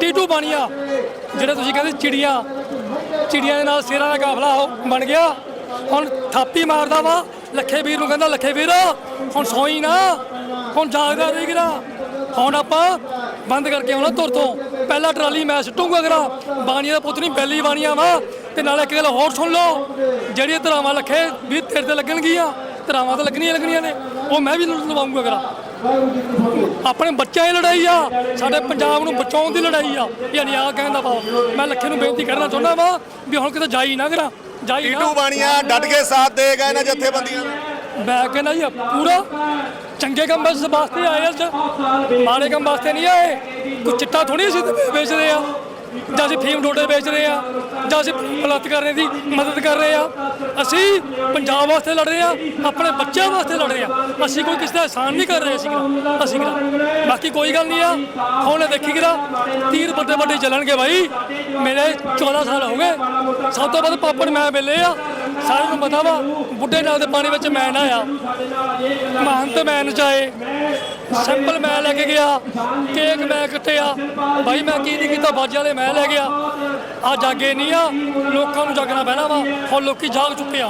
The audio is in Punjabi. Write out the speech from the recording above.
ਟੀਟੂ ਬਾਣੀਆ, ਜਿਹੜੇ ਤੁਸੀਂ ਕਹਿੰਦੇ ਚਿੜੀਆਂ ਚਿੜੀਆਂ ਦੇ ਨਾਲ ਸ਼ੇਰਾਂ ਦਾ ਕਾਫਲਾ ਉਹ ਬਣ ਗਿਆ। ਹੁਣ ਥਾਪੀ ਮਾਰਦਾ ਵਾ, ਲੱਖੇ ਵੀਰ ਨੂੰ ਕਹਿੰਦਾ, ਲੱਖੇ ਵੀਰ, ਹੁਣ ਸੋਈ ਨਾ, ਹੁਣ ਜਾਗਦਾ ਰਹੀ ਕਿਰਾ ਹੁਣ ਆਪਾਂ ਬੰਦ ਕਰਕੇ ਆਉਣਾ ਤੁਰ ਤੋਂ। ਪਹਿਲਾ ਟਰਾਲੀ ਮੈਂ ਸੁੱਟੂਗਾ ਅਗਰਾ ਬਾਣੀਆ ਦਾ ਪੁੱਤ ਨਹੀਂ ਬੈਲੀ ਬਾਣੀਆ ਵਾ। ਤੇ ਨਾਲ ਇੱਕ ਗੱਲ ਹੋਰ ਸੁਣ ਲਓ, ਜਿਹੜੀਆਂ ਧਰਾਵਾਂ ਲੱਖੇ ਵੀ ਤੇਰੇ ਤੇ ਲੱਗਣਗੀਆਂ, ਧਰਾਵਾਂ ਤਾਂ ਲੱਗਣੀਆਂ ਲੱਗਣੀਆਂ ਨੇ, ਉਹ ਮੈਂ ਵੀ ਲਵਾਉਂਗਾ ਅਗਰਾ ਆਪਣੇ ਬੱਚਿਆਂ ਦੀ ਲੜਾਈ ਆ ਸਾਡੇ ਪੰਜਾਬ ਨੂੰ ਬਚਾਉਣ ਦੀ ਲੜਾਈ ਆ। ਯਾਨੀ ਆ ਕਹਿੰਦਾ ਵਾ ਮੈਂ ਲੱਖੇ ਨੂੰ ਬੇਨਤੀ ਕਰਨਾ ਚਾਹੁੰਦਾ ਵਾ ਵੀ ਹੁਣ ਕਿਤੇ ਜਾਈ ਨਾ ਕਰਾਂ ਜਾਈ ਨਾ। ਟੀਟੂ ਬਾਣੀਆਂ ਡਟ ਕੇ ਸਾਥ ਦੇਗਾ ਇਹਨਾਂ ਜਥੇਬੰਦੀਆਂ ਦਾ। ਮੈਂ ਕਹਿੰਦਾ ਜੀ ਪੂਰਾ ਚੰਗੇ ਕੰਮ ਬਸ ਵਾਸਤੇ ਆਏ ਅੱਜ ਮਾੜੇ ਕੰਮ ਵਾਸਤੇ ਨਹੀਂ ਆਏ। ਕੋਈ ਚਿੱਟਾ ਥੋੜੀ ਅਸੀਂ ਵੇਚਦੇ ਆ। ਜਾਂ ਅਸੀਂ ਫੀਮ ਡੋਡੇ ਵੇਚ ਰਹੇ ਆ ਜਾਂ ਅਸੀਂ ਪਲਤ ਕਰਨੇ ਦੀ ਮਦਦ ਕਰ ਰਹੇ ਆ ਅਸੀਂ ਪੰਜਾਬ ਵਾਸਤੇ ਲੜ ਰਹੇ ਆ ਆਪਣੇ ਬੱਚਿਆਂ ਵਾਸਤੇ ਲੜ ਰਹੇ ਆ ਅਸੀਂ ਕੋਈ ਕਿਸੇ ਦਾ ਅਹਿਸਾਨ ਨਹੀਂ ਕਰ ਰਹੇ ਅਸੀਂ ਕਿਹੜਾ ਅਸੀਂ ਕਿਹੜਾ। ਬਾਕੀ ਕੋਈ ਗੱਲ ਨਹੀਂ ਆ, ਹੁਣ ਦੇਖੀ ਕਿਹੜਾ, ਤੀਰ ਵੱਡੇ ਵੱਡੇ ਚੱਲਣਗੇ ਬਾਈ, ਮੇਰੇ 14 ਸਾਲ ਹੋ ਗਏ, ਸਭ ਤੋਂ ਵੱਧ ਪਾਪੜ ਮੈਂ ਵੇਲੇ ਆ, ਸਾਰਿਆਂ ਨੂੰ ਪਤਾ ਵਾ, ਬੁੱਢੇ ਨਾਲ ਦੇ ਪਾਣੀ ਵਿੱਚ ਮੈਂ ਨਾ ਆ ਮਹੰਤ ਮੈਂ ਨਚਾਏ ਸਿੰਪਲ ਮੈਂ ਲੈ ਕੇ ਗਿਆ, ਕੇਕ ਮੈਂ ਕੱਟਿਆ। ਭਾਈ, ਮੈਂ ਕੀ ਨਹੀਂ ਕੀਤਾ ਬਾਜੇ ਵਾਲੇ ਮੈਂ ਲੈ ਗਿਆ। ਆ ਜਾਗੇ ਨਹੀਂ ਆ, ਲੋਕਾਂ ਨੂੰ ਜਾਗਣਾ ਪੈਣਾ ਵਾ, ਹੁਣ ਲੋਕੀ ਜਾਗ ਚੁੱਕੇ ਆ।